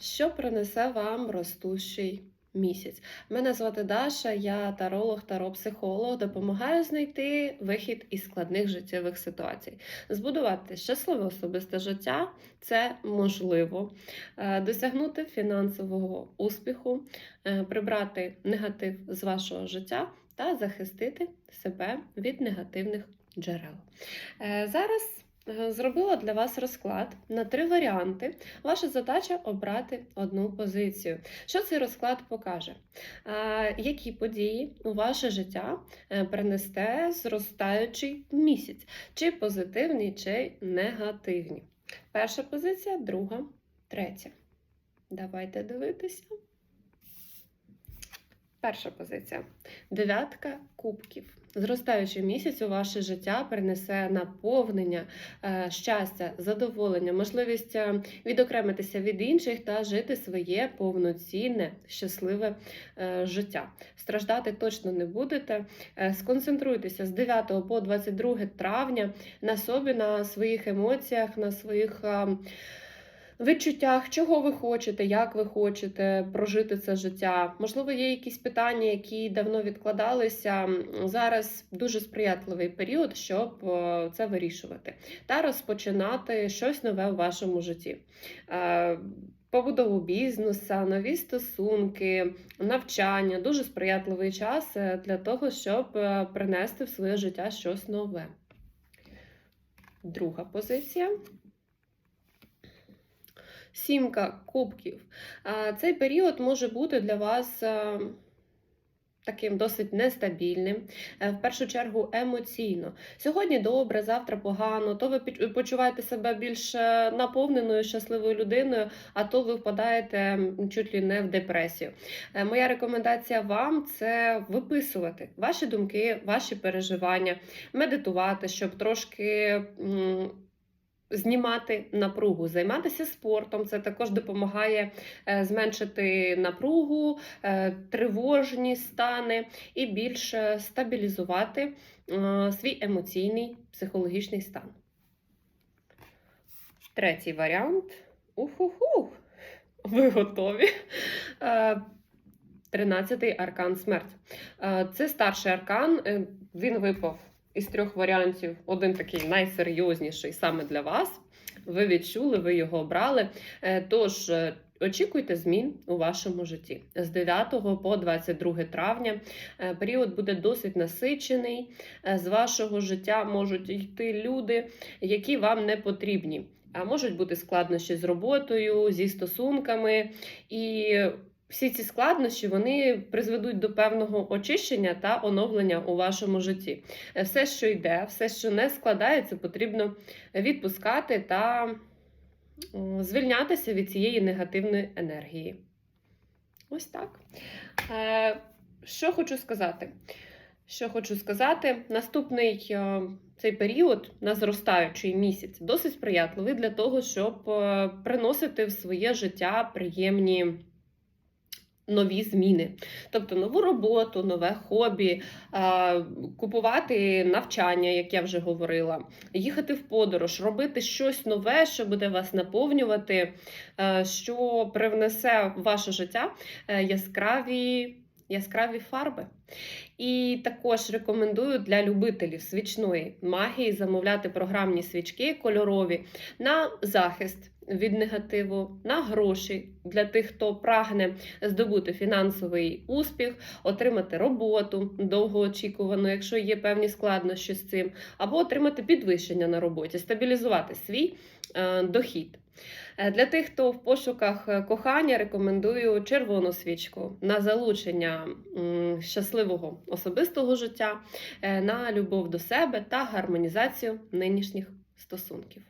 Що принесе вам ростущий місяць? Мене звати Даша, я таролог, таропсихолог, допомагаю знайти вихід із складних життєвих ситуацій. Збудувати щасливе особисте життя це можливо. Е, Досягнути фінансового успіху, е, прибрати негатив з вашого життя та захистити себе від негативних джерел. Е, Зараз зробила для вас розклад на три варіанти. Ваша задача обрати одну позицію. Що цей розклад покаже? Е, Які події у ваше життя е, принесте зростаючий місяць, чи позитивні, чи негативні? Перша позиція, друга, третя. Давайте дивитися. Перша позиція. Дев'ятка кубків. Зростаючий місяць у ваше життя принесе наповнення, е, щастя, задоволення, можливість е, відокремитися від інших та жити своє повноцінне, щасливе е, життя. Страждати точно не будете. Сконцентруйтеся з 9 по 22 травня на собі, на своїх емоціях, на своїх. Відчуттях, чого ви хочете, як ви хочете прожити це життя. Можливо, є якісь питання, які давно відкладалися. Зараз дуже сприятливий період, щоб е, це вирішувати та розпочинати щось нове у вашому житті. Е, Побудову бізнесу, нові стосунки, навчання дуже сприятливий час е, для того, щоб принести в своє життя щось нове. Друга позиція. Сімка кубків. Цей період може бути для вас е, таким досить нестабільним, е, в першу чергу емоційно. Сьогодні добре, завтра погано, то ви почуваєте себе більш е, наповненою, щасливою людиною, а то ви впадаєте чуть ли не в депресію. Моя рекомендація вам це виписувати ваші думки, ваші переживання, медитувати, щоб трошки. Знімати напругу, займатися спортом, це також допомагає е, зменшити напругу, е, тривожні стани і більше стабілізувати е, свій емоційний психологічний стан. Третій варіант. Уху-ху! Ви готові? Тринадцятий аркан смерть. Це старший аркан. Він випав із трьох варіантів. Один такий найсерйозніший саме для вас. Ви відчули, ви його обрали. Е, Тож е, очікуйте змін у вашому житті. З 9 по 22 травня е, період буде досить насичений. З вашого життя можуть йти люди, які вам не потрібні. А можуть бути складнощі з роботою, зі стосунками. І всі ці складнощі вони призведуть до певного очищення та оновлення у вашому житті. Е, Все, що йде, все, що не складається, потрібно відпускати та звільнятися від цієї негативної енергії. Ось так. Е, Що хочу сказати? Що хочу сказати, наступний е, цей період на зростаючий місяць досить сприятливий для того, щоб приносити в своє життя приємні нові зміни, тобто нову роботу, нове хобі, купувати навчання, як я вже говорила, їхати в подорож, робити щось нове, що буде вас наповнювати, е, що привнесе в ваше життя е, яскраві. Яскраві фарби. І також рекомендую для любителів свічної магії замовляти програмні свічки кольорові на захист від негативу, на гроші для тих, хто прагне здобути фінансовий успіх, отримати роботу довгоочікувану, якщо є певні складнощі з цим, або отримати підвищення на роботі, стабілізувати свій е, дохід. Е, Для тих, хто в пошуках е, кохання, рекомендую червону свічку на залучення щасливого особистого життя, е, на любов до себе та гармонізацію нинішніх стосунків.